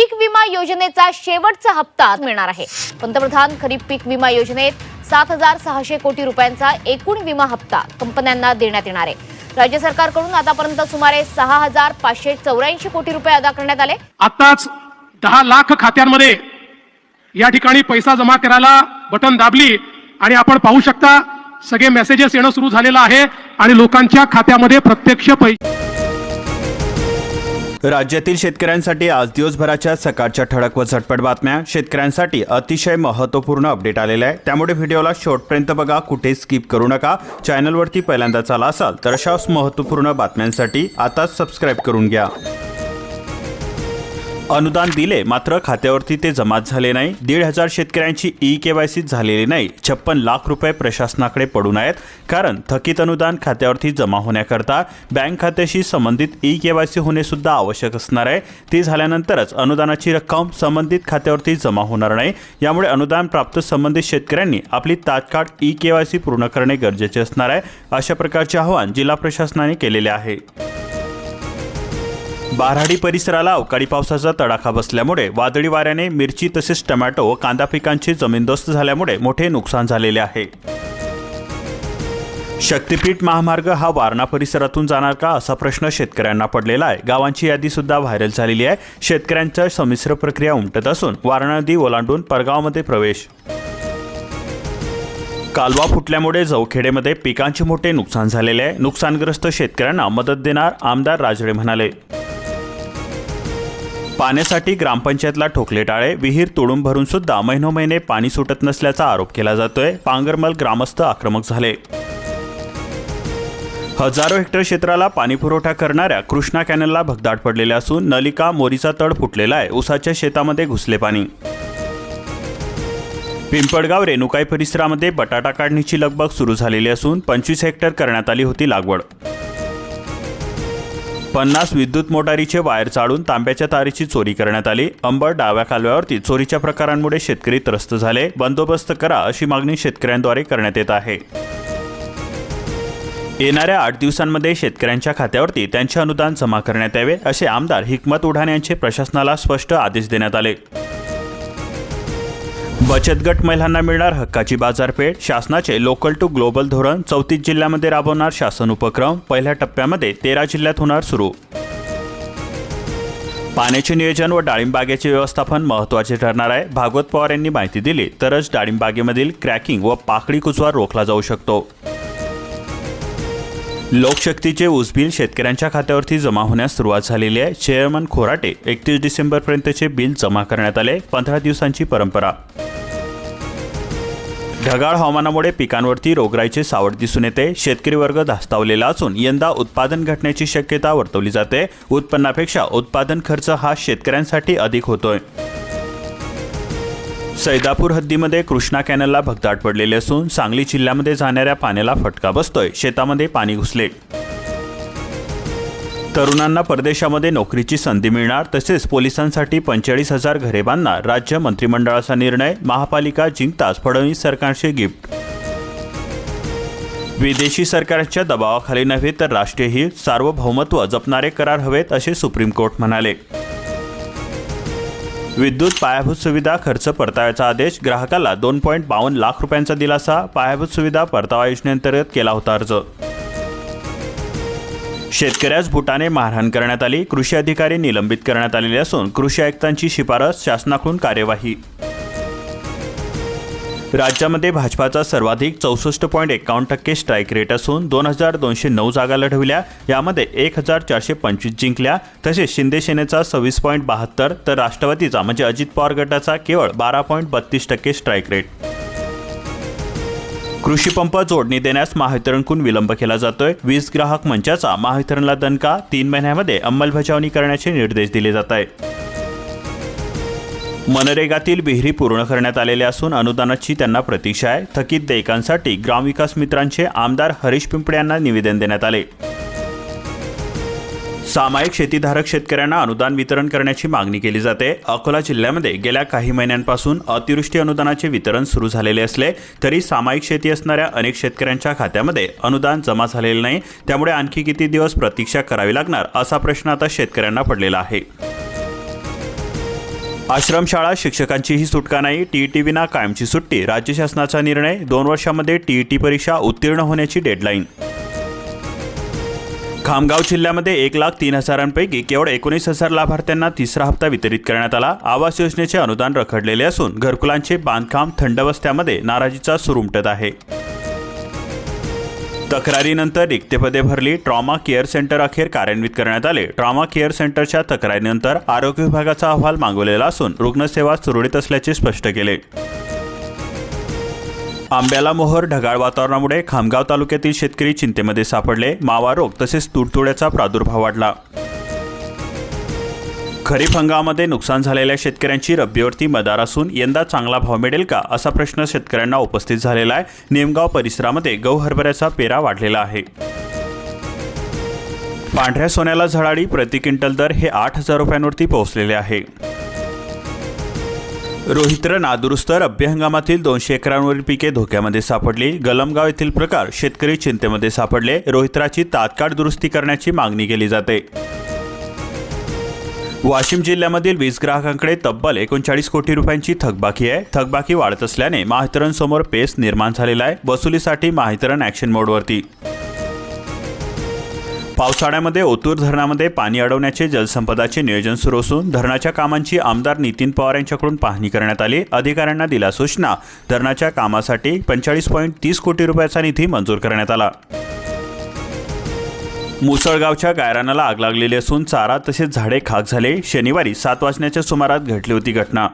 पीक विमा योजनेचा शेवटचा हप्ता मिळणार आहे. पंतप्रधान खरीप पीक विमा योजनेत सात हजार सहाशे कोटी रुपयांचा एकूण विमा हप्ता कंपन्यांना देण्यात येणार आहे. राज्य सरकारकडून आतापर्यंत सुमारे सहा हजार पाचशे चौऱ्याऐंशी कोटी रुपये अदा करण्यात आले. आताच दहा लाख खात्यांमध्ये या ठिकाणी पैसा जमा करायला बटन दाबली आणि आपण पाहू शकता सगळे मेसेजेस येणं सुरू झालेलं आहे आणि लोकांच्या खात्यामध्ये प्रत्यक्ष पैसे राज्यातील शेतकऱ्यांसाठी आज दिवसभराच्या सकाळच्या ठळक व झटपट बातम्या. शेतकऱ्यांसाठी अतिशय महत्त्वपूर्ण अपडेट आलेलं आहे. त्यामुळे व्हिडिओला शेवटपर्यंत बघा कुठे स्किप करू नका. चॅनलवरती पहिल्यांदाच आला असाल तर अशाच महत्त्वपूर्ण बातम्यांसाठी आताच सबस्क्राईब करून घ्या. अनुदान दिले मात्र खात्यावरती ते जमाच झाले नाही. दीड हजार शेतकऱ्यांची ई के वाय सी झालेली नाही. छप्पन लाख रुपये प्रशासनाकडे पडून आहेत. कारण थकीत अनुदान खात्यावरती जमा होण्याकरता बँक खात्याशी संबंधित ई के वाय सी होणे सुद्धा आवश्यक असणार आहे. ती झाल्यानंतरच अनुदानाची रक्कम संबंधित खात्यावरती जमा होणार नाही. यामुळे अनुदान प्राप्त संबंधित शेतकऱ्यांनी आपली तात्काळ ई के वाय सी पूर्ण करणे गरजेचे असणार आहे अशा प्रकारचे आवाहन जिल्हा प्रशासनाने केलेले आहे. बाराडी परिसराला अवकाळी पावसाचा तडाखा बसल्यामुळे वादळी वाऱ्याने मिरची तसेच टमॅटो व कांदा पिकांची जमीनदोस्त झाल्यामुळे मोठे नुकसान झालेले आहे. शक्तीपीठ महामार्ग हा वारणा परिसरातून जाणार का असा प्रश्न शेतकऱ्यांना पडलेला आहे. गावांची यादी सुद्धा व्हायरल झालेली आहे. शेतकऱ्यांच्या संमिश्र प्रक्रिया उमटत असून वारणा नदी ओलांडून परगावमध्ये प्रवेश. कालवा फुटल्यामुळे जवखेडेमध्ये पिकांचे मोठे नुकसान झालेले आहे. नुकसानग्रस्त शेतकऱ्यांना मदत देणार आमदार राजळे म्हणाले. पाण्यासाठी ग्रामपंचायतला ठोकले टाळे विहीर तोडून भरून सुद्धा महिनोमहिने पाणी सुटत नसल्याचा आरोप केला जातोय पांगरमल ग्रामस्थ आक्रमक झाले. हजारो हेक्टर क्षेत्राला पाणीपुरवठा करणाऱ्या कृष्णा कॅनलला भगदाड पडलेले असून नलिका मोरीचा तड फुटलेला आहे उसाच्या शेतामध्ये घुसले पाणी. पिंपळगाव रेणुकाई परिसरामध्ये बटाटा काढणीची लगबग सुरू झालेली असून पंचवीस हेक्टर करण्यात आली होती लागवड. पन्नास विद्युत मोटारीचे वायर चाळून तांब्याच्या तारीची चोरी करण्यात आली. अंबड डाव्या कालव्यावरती चोरीच्या प्रकारांमुळे शेतकरी त्रस्त झाले. बंदोबस्त करा अशी मागणी शेतकऱ्यांद्वारे करण्यात येत आहे. येणाऱ्या आठ दिवसांमध्ये शेतकऱ्यांच्या खात्यावरती त्यांचे अनुदान जमा करण्यात यावे असे आमदार हिकमत उढान यांचे प्रशासनाला स्पष्ट आदेश देण्यात आले. बचत गट महिलांना मिळणार हक्काची बाजारपेठ. शासनाचे लोकल टू ग्लोबल धोरण चौतीस जिल्ह्यामध्ये राबवणार शासन उपक्रम. पहिल्या टप्प्यामध्ये तेरा जिल्ह्यात होणार सुरू. पाण्याचे नियोजन व डाळिंबागेचे व्यवस्थापन महत्त्वाचे ठरणार आहे. भागवत पवार यांनी माहिती दिली तरच डाळिंबागेमधील क्रॅकिंग व पाकळी कुचवार रोखला जाऊ शकतो. लोकशक्तीचे ऊस बिल शेतकऱ्यांच्या खात्यावरती जमा होण्यास सुरुवात झालेली आहे. चेअरमन खोराटे एकतीस डिसेंबरपर्यंतचे बिल जमा करण्यात आले. पंधरा दिवसांची परंपरा. ढगाळ हवामानामुळे पिकांवरती रोगराईचे सावट दिसून येते. शेतकरी वर्ग धास्तावलेला असून यंदा उत्पादन घटण्याची शक्यता वर्तवली जाते. उत्पन्नापेक्षा उत्पादन खर्च हा शेतकऱ्यांसाठी अधिक होतोय. सैदापूर हद्दीमध्ये कृष्णा कॅनलला भगदाट पडलेले असून सांगली जिल्ह्यामध्ये जाणाऱ्या पाण्याला फटका बसतोय. शेतामध्ये पाणी घुसले. तरुणांना परदेशामध्ये नोकरीची संधी मिळणार तसेच पोलिसांसाठी पंचेचाळीस हजार घरे बांधणार राज्य मंत्रिमंडळाचा निर्णय महापालिका जिंकताच फडणवीस सरकारचे गिफ्ट. विदेशी सरकारच्या दबावाखाली नव्हे तर राष्ट्रीय हित सार्वभौमत्व जपणारे करार हवेत असे सुप्रीम कोर्ट म्हणाले. विद्युत पायाभूत सुविधा खर्च परताव्याचा आदेश ग्राहकाला दोन पॉईंट बावन्न लाख रुपयांचा दिलासा पायाभूत सुविधा परतावा योजनेअंतर्गत केला होता अर्ज. शेतकऱ्यास बुटाने मारहाण करण्यात आली. कृषी अधिकारी निलंबित करण्यात आलेले असून कृषी आयुक्तांची शिफारस शासनाकडून कार्यवाही. राज्यामध्ये भाजपाचा सर्वाधिक चौसष्ट पॉईंट एकावन्न टक्के स्ट्राईक रेट असून दोन हजार दोनशे नऊ जागा लढविल्या. यामध्ये एक हजार चारशे पंचवीस जिंकल्या. तसेच शिंदे सेनेचा सव्वीस पॉईंट बहात्तर तर राष्ट्रवादीचा म्हणजे अजित पवार गटाचा केवळ बारा पॉईंट बत्तीस टक्के स्ट्राईक रेट कृषी पंप जोडणी देण्यास महावितरणकडून विलंब केला जातोय. वीज ग्राहक मंचाचा महावितरणला दणका तीन महिन्यामध्ये अंमलबजावणी करण्याचे निर्देश दिले जात आहेत. मनरेगातील विहिरी पूर्ण करण्यात आलेल्या असून अनुदानाची त्यांना प्रतीक्षा आहे. थकीत देयकांसाठी ग्रामविकास मित्रांचे आमदार हरीश पिंपळे यांना निवेदन देण्यात आले. सामायिक शेतीधारक शेतकऱ्यांना अनुदान वितरण करण्याची मागणी केली जाते. अकोला जिल्ह्यामध्ये गेल्या काही महिन्यांपासून अतिवृष्टी अनुदानाचे वितरण सुरू झालेले असले तरी सामायिक शेती असणाऱ्या अनेक शेतकऱ्यांच्या खात्यामध्ये अनुदान जमा झालेले नाही. त्यामुळे आणखी किती दिवस प्रतीक्षा करावी लागणार असा प्रश्न आता शेतकऱ्यांना पडलेला आहे. आश्रमशाळा शिक्षकांचीही सुटका नाही. टीईटी विना कायमची सुट्टी. राज्य शासनाचा निर्णय दोन वर्षामध्ये टीईटी परीक्षा उत्तीर्ण होण्याची डेडलाईन. खामगाव जिल्ह्यामध्ये एक लाख तीन हजारांपैकी केवळ एकोणीस हजार लाभार्थ्यांना तिसरा हप्ता वितरित करण्यात आला. आवास योजनेचे अनुदान रखडलेले असून घरकुलांचे बांधकाम थंडवस्थ्यामध्ये नाराजीचा सूर उमटत आहे. तक्रारीनंतर रिक्तपदे भरली. ट्रॉमा केअर सेंटर अखेर कार्यान्वित करण्यात आले. ट्रॉमा केअर सेंटरच्या तक्रारीनंतर आरोग्य विभागाचा अहवाल मागवलेला असून रुग्णसेवा सुरळीत असल्याचे स्पष्ट केले. आंब्याला मोहर ढगाळ वातावरणामुळे खामगाव तालुक्यातील शेतकरी चिंतेमध्ये सापडले. मावा रोग तसेच तुडतुड्याचा प्रादुर्भाव वाढला. खरीप हंगामामध्ये नुकसान झालेल्या शेतकऱ्यांची रब्बीवरती मदार असून यंदा चांगला भाव मिळेल का असा प्रश्न शेतकऱ्यांना उपस्थित झालेला आहे. नेमगाव परिसरामध्ये गहू हरभऱ्याचा पेरा वाढलेला आहे. पांढऱ्या सोन्याला झळाळी प्रति क्विंटल दर हे आठ हजार रुपयांवरती पोहोचलेले आहे. रोहित्र नादुरुस्त रब्बी हंगामातील दोनशे एकरांवरील पिके धोक्यामध्ये सापडली. गलमगाव येथील प्रकार शेतकरी चिंतेमध्ये सापडले. रोहित्राची तात्काळ दुरुस्ती करण्याची मागणी केली जाते. वाशिम जिल्ह्यामधील वीज ग्राहकांकडे तब्बल एकोणचाळीस कोटी रुपयांची थकबाकी आहे. थकबाकी वाढत असल्याने महावितरणसमोर पेस निर्माण झालेला आहे. वसुलीसाठी महावितरण ॲक्शन मोडवरती. पावसाळ्यामध्ये ओतूर धरणामध्ये पाणी अडवण्याचे जलसंपदाचे नियोजन सुरू असून धरणाच्या कामांची आमदार नितीन पवार यांच्याकडून पाहणी करण्यात आली. अधिकाऱ्यांना दिला सूचना. धरणाच्या कामासाठी पंचेचाळीस पॉईंट तीस कोटी रुपयाचा निधी मंजूर करण्यात आला. मुसळगावच्या गायरानाला आग लागलेली असून चारा तसेच झाडे खाक झाले. शनिवारी सात वाजण्याच्या सुमारात घडली होती घटना.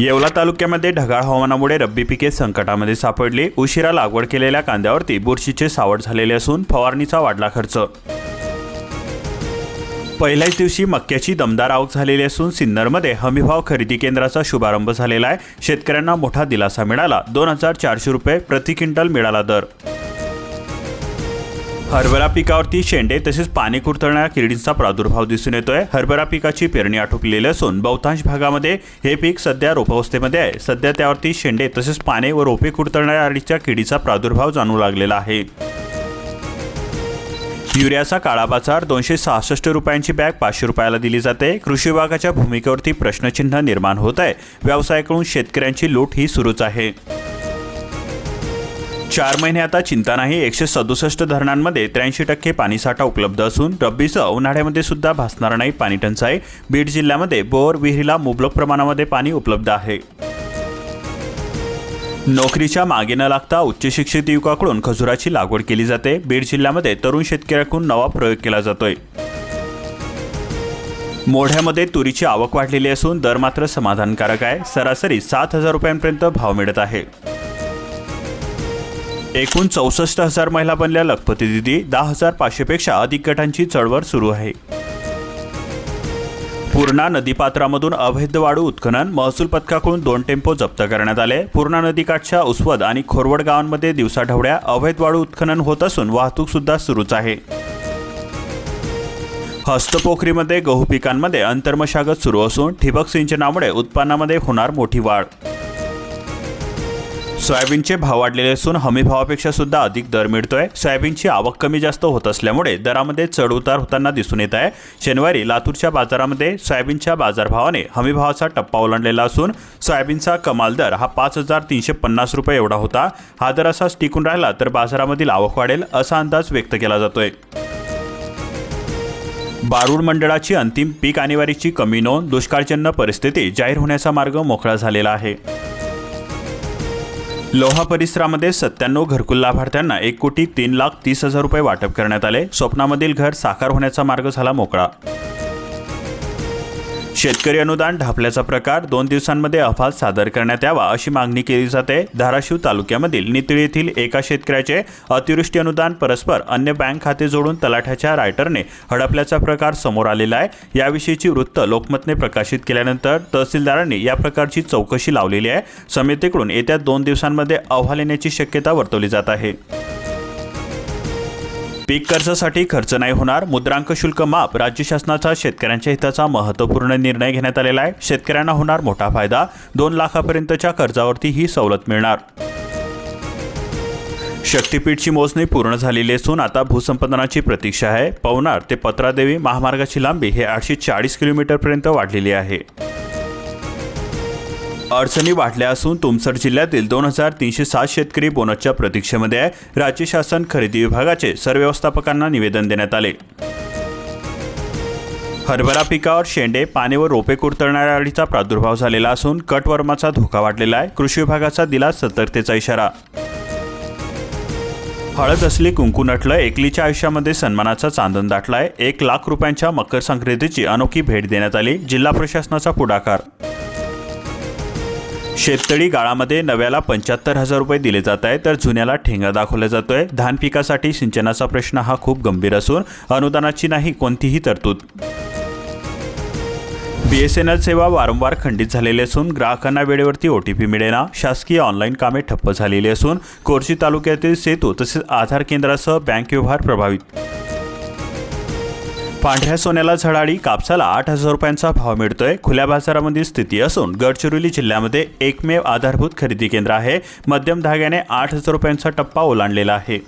येवला तालुक्यामध्ये ढगाळ हवामानामुळे रब्बी पिके संकटामध्ये सापडली. उशिरा लागवड केलेल्या कांद्यावरती बुरशीचे सावट झालेले असून फवारणीचा वाढला खर्च. पहिल्याच दिवशी मक्याची दमदार आवक झालेली असून सिन्नरमध्ये हमीभाव खरेदी केंद्राचा शुभारंभ झालेला आहे. शेतकऱ्यांना मोठा दिलासा मिळाला. दोन हजार चारशे रुपये प्रति क्विंटल मिळाला दर. हरभरा पिकावरती शेंडे तसेच पाणी कुरतळणाऱ्या किडींचा प्रादुर्भाव दिसून येतोय. हरभरा पिकाची पेरणी आटोपलेली असून बहुतांश भागामध्ये हे पीक सध्या रोपावस्थेमध्ये आहे. सध्या त्यावरती शेंडे तसेच पाने व रोपे कुरतळणाऱ्या अडीच्या किडीचा प्रादुर्भाव जाणू लागलेला आहे. युरियाचा काळा बाजार दोनशे सहासष्ट रुपयांची बॅग पाचशे रुपयाला दिली जाते. कृषी विभागाच्या भूमिकेवरती प्रश्नचिन्ह निर्माण होत आहे. व्यवसायाकडून शेतकऱ्यांची लूट ही सुरूच आहे. चार महिने आता चिंता नाही एकशे सदुसष्ट धरणांमध्ये त्र्याऐंशी टक्के पाणीसाठा उपलब्ध असून रब्बीचं उन्हाळ्यामध्ये सुद्धा भासणार नाही पाणी टंचाई. बीड जिल्ह्यामध्ये बोर विहिरीला मुबलक प्रमाणामध्ये पाणी उपलब्ध आहे. नोकरीच्या मागे न लागता उच्च शिक्षित युवकाकडून खजुराची लागवड केली जाते. बीड जिल्ह्यामध्ये तरुण शेतकऱ्याकडून नवा प्रयोग केला जातोय. मोढ्यामध्ये तुरीची आवक वाढलेली असून दर मात्र समाधानकारक आहे. सरासरी सात हजार रुपयांपर्यंत भाव मिळत आहे. एकूण चौसष्ट हजार महिला बनल्या लखपती दिदी दहा हजार पाचशेपेक्षा अधिक गटांची चळवळ सुरू आहे. पूर्णा नदीपात्रामधून अवैध वाळू उत्खनन महसूल पथकाकडून दोन टेम्पो जप्त करण्यात आले. पूर्णा नदीकाठच्या उस्वद आणि खोरवड गावांमध्ये दिवसाढवळ्या अवैध वाळू उत्खनन होत असून वाहतूक सुद्धा सुरूच आहे. हस्तपोखरीमध्ये गहू पिकांमध्ये अंतर्मशागत सुरू असून ठिबक सिंचनामुळे उत्पन्नामध्ये होणार मोठी वाढ. सोयाबीनचे भाव वाढलेले असून हमी भावापेक्षा सुद्धा अधिक दर मिळतोय. सोयाबीनची आवक कमी जास्त होत असल्यामुळे दरामध्ये चढउतार होताना दिसून येत आहे. शनिवारी लातूरच्या बाजारामध्ये सोयाबीनच्या बाजारभावाने हमी भावाचा टप्पा ओलांडलेला असून सोयाबीनचा कमाल दर हा पाच हजार तीनशे पन्नास रुपये एवढा होता. हा दर असाच टिकून राहिला तर बाजारामधील आवक वाढेल असा अंदाज व्यक्त केला जातोय. बारूड मंडळाची अंतिम पीक आणीवारीची कमी नोंद दुष्काळजन्य परिस्थिती जाहीर होण्याचा मार्ग मोकळा झालेला आहे. लोहा परिसरामध्ये सत्त्याण्णव घरकुल लाभार्थ्यांना एक कोटी तीन लाख तीस हजार रुपये वाटप करण्यात आले. स्वप्नामधील घर साकार होण्याचा मार्ग झाला मोकळा. शेतकरी अनुदान ढापल्याचा प्रकार दोन दिवसांमध्ये अहवाल सादर करण्यात यावा अशी मागणी केली जाते. धाराशिव तालुक्यामधील नितळी येथील एका शेतकऱ्याचे अतिवृष्टी अनुदान परस्पर अन्य बँक खाते जोडून तलाठ्याच्या रायटरने हडपल्याचा प्रकार समोर आलेला आहे. याविषयीची वृत्त लोकमतने प्रकाशित केल्यानंतर तहसीलदारांनी या प्रकारची चौकशी लावलेली आहे. समितीकडून येत्या दोन दिवसांमध्ये अहवाल येण्याची शक्यता वर्तवली जात आहे. पीक कर्जासाठी खर्च नाही होणार. मुद्रांक शुल्क माफ. राज्य शासनाचा शेतकऱ्यांच्या हिताचा महत्त्वपूर्ण निर्णय घेण्यात आलेला आहे. शेतकऱ्यांना होणार मोठा फायदा. दोन लाखापर्यंतच्या कर्जावरती ही सवलत मिळणार. शक्तीपीठची मोजणी पूर्ण झालेली असून आता भूसंपादनाची प्रतीक्षा आहे. पवनार ते पत्रादेवी महामार्गाची लांबी हे आठशे चाळीस किलोमीटरपर्यंत वाढलेली आहे. अडचणी वाढल्या असून तुमसर जिल्ह्यातील दोन हजार तीनशे सात शेतकरी बोनसच्या प्रतीक्षेमध्ये आहे राज्य शासन खरेदी विभागाचे सरव्यवस्थापकांना निवेदन देण्यात आले. हरभरा पिकावर शेंडे पाने व रोपे कुरतळणाऱ्या अळीचा प्रादुर्भाव झालेला असून कटवर्माचा धोका वाढलेला आहे. कृषी विभागाचा दिला सतर्कतेचा इशारा. हळद असली कुंकू नटलं एकलीच्या आयुष्यामध्ये सन्मानाचा चांदण दाटलाय. एक लाख रुपयांच्या मकर संक्रांतीची अनोखी भेट देण्यात आली. जिल्हा प्रशासनाचा पुढाकार. शेततळी गाळामध्ये नव्याला पंच्याहत्तर हजार रुपये दिले जात आहे तर जुन्याला ठेंगा दाखवला जातोय. धान पिकासाठी सिंचनाचा प्रश्न हा खूप गंभीर असून अनुदानाची नाही कोणतीही तरतूद. बीएसएनएल सेवा वारंवार खंडित झालेली असून ग्राहकांना वेळेवरती ओ टी पी मिळेना. शासकीय ऑनलाईन कामे ठप्प झालेली असून कोरची तालुक्यातील सेतू तसेच आधार केंद्रासह बँक व्यवहार प्रभावित. पांढऱ्या सोन्याला झळाळी कापसाला आठ हजार रुपयांचा भाव मिळतोय. खुल्या बाजारामधील स्थिती असून गडचिरोली जिल्ह्यामध्ये एकमेव आधारभूत खरेदी केंद्र आहे. मध्यम धाग्याने आठ हजार रुपयांचा टप्पा ओलांडलेला आहे.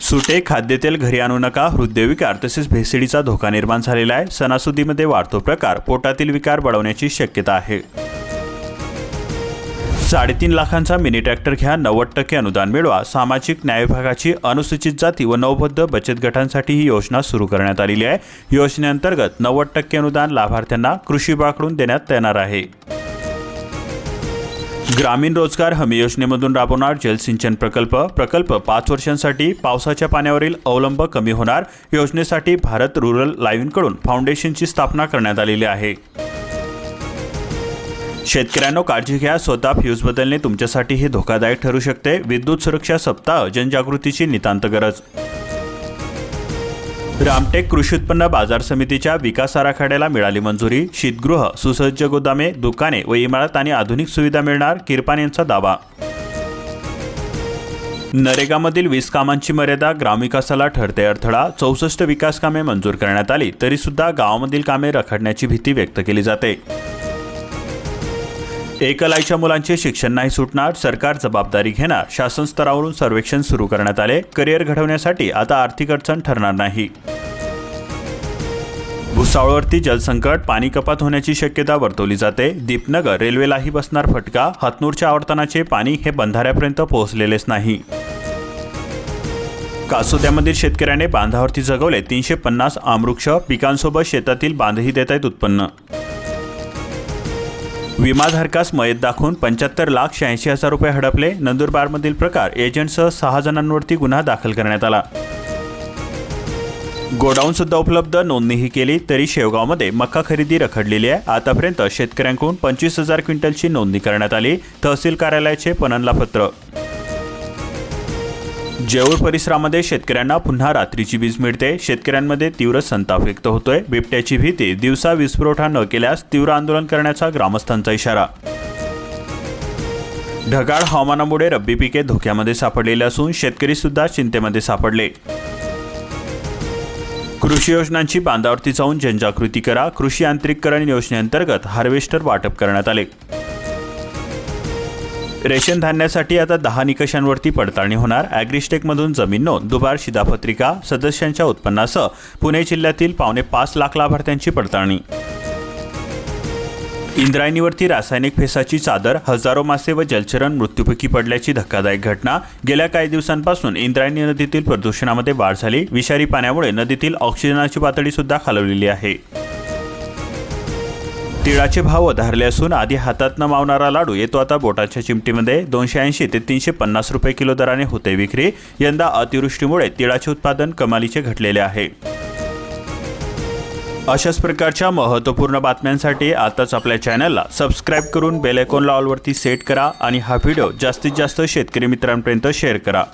सुटे खाद्यतेल घरी आणू नका हृदयविकार तसेच भेसडीचा धोका निर्माण झालेला आहे. सणासुदीमध्ये वाढतो प्रकार पोटातील विकार बळवण्याची शक्यता आहे. साडेतीन लाखांचा मिनी ट्रॅक्टर घ्या नव्वद टक्के अनुदान मिळवा. सामाजिक न्याय विभागाची अनुसूचित जाती व नवबद्ध बचत गटांसाठी ही योजना सुरू करण्यात आलेली आहे. योजनेअंतर्गत नव्वद टक्के अनुदान लाभार्थ्यांना कृषी विभागाकडून देण्यात येणार आहे. ग्रामीण रोजगार हमी योजनेमधून राबवणार जलसिंचन प्रकल्प. प्रकल्प पाच वर्षांसाठी पावसाच्या पाण्यावरील अवलंब कमी होणार. योजनेसाठी भारत रुरल लाईव्हकडून फाउंडेशनची स्थापना करण्यात आलेली आहे. शेतकऱ्यांनो काळजी घ्या. स्वतः फ्यूज बदलणे तुमच्यासाठी हे धोकादायक ठरू शकते. विद्युत सुरक्षा सप्ताह जनजागृतीची नितांत गरज. रामटेक कृषी उत्पन्न बाजार समितीच्या विकास आराखड्याला मिळाली मंजुरी. शीतगृह सुसज्ज गोदामे दुकाने व इमारत आणि आधुनिक सुविधा मिळणार किरपान यांचा दावा. नरेगामधील वीस कामांची मर्यादा ग्रामविकासाला ठरते अडथळा. चौसष्ट विकास कामे मंजूर करण्यात आली तरीसुद्धा गावामधील कामे रखडण्याची भीती व्यक्त केली जाते. एकलाईच्या मुलांचे शिक्षण नाही सुटणार सरकार जबाबदारी घेणार शासन स्तरावरून सर्वेक्षण सुरू करण्यात आले करिअर घडवण्यासाठी आता आर्थिक अडचण ठरणार नाही. भुसावळवरती जलसंकट पाणी कपात होण्याची शक्यता वर्तवली जाते. दीपनगर रेल्वेलाही बसणार फटका हतनूरच्या आवर्तनाचे पाणी हे बंधाऱ्यापर्यंत पोहोचलेलेच नाही. कासोद्यामधील शेतकऱ्याने बांधावरती जगवले तीनशे पन्नास आमवृक्ष पिकांसोबत शेतातील बांधही देत आहेत उत्पन्न. विमाधारकास मयत दाखवून पंच्याहत्तर लाख शहाऐंशी हजार रुपये हडपले नंदुरबारमधील प्रकार एजंटसह सहा जणांवरती गुन्हा दाखल करण्यात आला. गोडाऊनसुद्धा उपलब्ध नोंदणीही केली तरी शेवगावमध्ये मका खरेदी रखडलेली आहे. आतापर्यंत शेतकऱ्यांकडून पंचवीस हजार क्विंटलची नोंदणी करण्यात आली. तहसील कार्यालयाचे पणनला पत्र जेऊर परिसरामध्ये शेतकऱ्यांना पुन्हा रात्रीची वीज मिळते. शेतकऱ्यांमध्ये तीव्र संताप व्यक्त होतोय. बिबट्याची भीती दिवसा वीज पुरवठा न केल्यास तीव्र आंदोलन करण्याचा ग्रामस्थांचा इशारा. ढगाळ हवामानामुळे रब्बी पिके धोक्यामध्ये सापडलेले असून शेतकरी सुद्धा चिंतेमध्ये सापडले. कृषी योजनांची बांधावरती जाऊन जनजागृती करा. कृषी यांत्रिकरण योजनेअंतर्गत हार्वेस्टर वाटप करण्यात आले. रेशन धान्यासाठी आता दहा निकषांवरती पडताळणी होणार. ॲग्रिस्टेकमधून जमीन नोंद. दुबार शिधापत्रिका सदस्यांच्या उत्पन्नासह पुणे जिल्ह्यातील पावणे पाच लाख लाभार्थ्यांची पडताळणी. इंद्रायणीवरती रासायनिक फेसाची चादर हजारो मासे व जलचरण मृत्यूपैकी पडल्याची धक्कादायक घटना. गेल्या काही दिवसांपासून इंद्रायणी नदीतील प्रदूषणामध्ये वाढ झाली. विषारी पाण्यामुळे नदीतील ऑक्सिजनाची पातळी सुद्धा खालवलेली आहे. तिळाचे भाव वधारले असून आधी हातात न मावणारा लाडू येतो आता बोटाच्या चिमटीमध्ये. दोनशे ऐंशी ते तीनशे पन्नास रुपये किलो दराने होते विक्री. यंदा अतिवृष्टीमुळे तिळाचे उत्पादन कमालीचे घटलेले आहे. अशाच प्रकारच्या महत्त्वपूर्ण बातम्यांसाठी आताच आपल्या चॅनलला सबस्क्राईब करून बेल लॉलवरती ऑलवरती सेट करा आणि हा व्हिडिओ जास्तीत जास्त शेतकरी मित्रांपर्यंत शेअर करा.